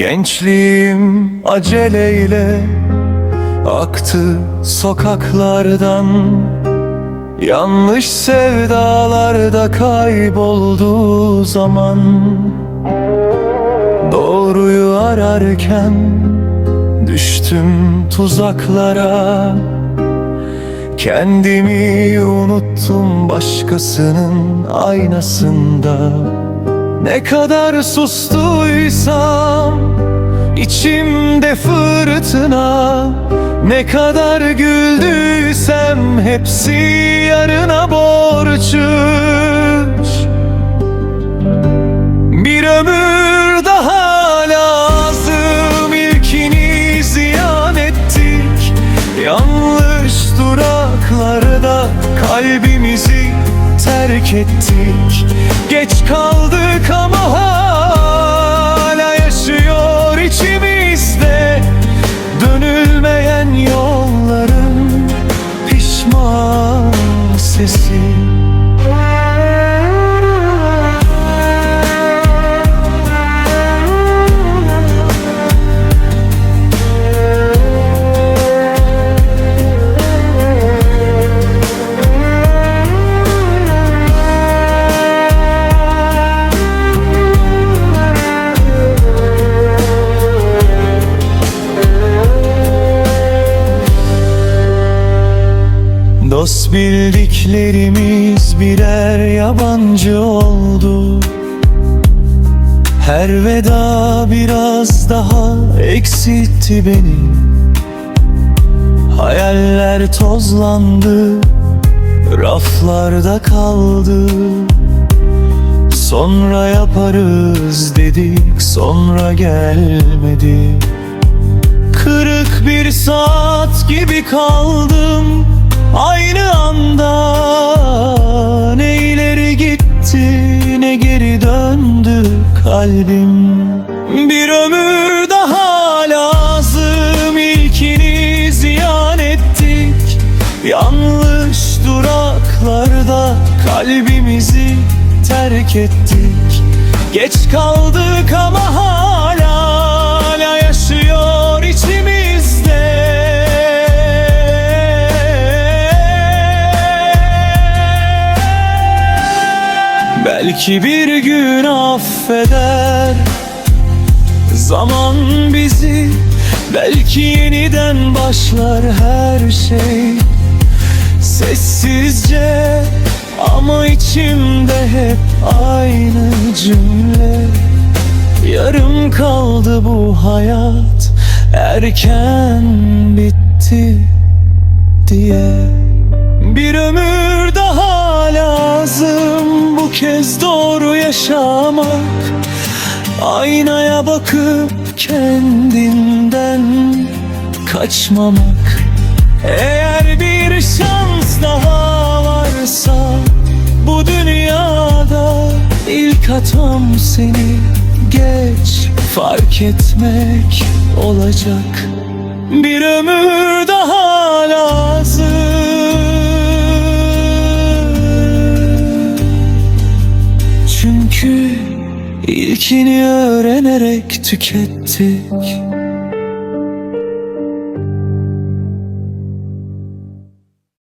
Gençliğim aceleyle aktı sokaklardan. Yanlış sevdalarda kaybolduğu zaman. Doğruyu ararken düştüm tuzaklara. Kendimi unuttum başkasının aynasında Ne kadar sustuysam içimde fırtına. Ne kadar güldüysem hepsi yarına borçluş bir ömür daha lazım İlkini ziyan ettik. Yanlış duraklarda kalbimizi terk ettik Geç kaldık ama hala yaşıyor içimizde. Dönülmeyen yolların Dost bildiklerimiz birer yabancı oldu. Her veda biraz daha eksiltti beni. Hayaller tozlandı Raflarda kaldı. Sonra yaparız dedik Sonra gelmedi. Kırık bir saat gibi kaldım Aynı anda Ne ileri gitti ne geri döndü kalbim? Bir ömür daha lazım ilkini ziyan ettik. Yanlış duraklarda kalbimizi terk ettik. Geç kaldık ama hala, Belki bir gün affeder. Zaman bizi Belki yeniden başlar her şey. Sessizce ama içimde hep aynı cümle. Yarım kaldı bu hayat Erken bitti diye. Bir ömür daha lazım Kez doğru yaşamak Aynaya bakıp kendinden kaçmamak. Eğer bir şans daha varsa Bu dünyada ilk hatam seni geç fark etmek olacak. Bir ömür daha lazım ilkini öğrenerek tükettik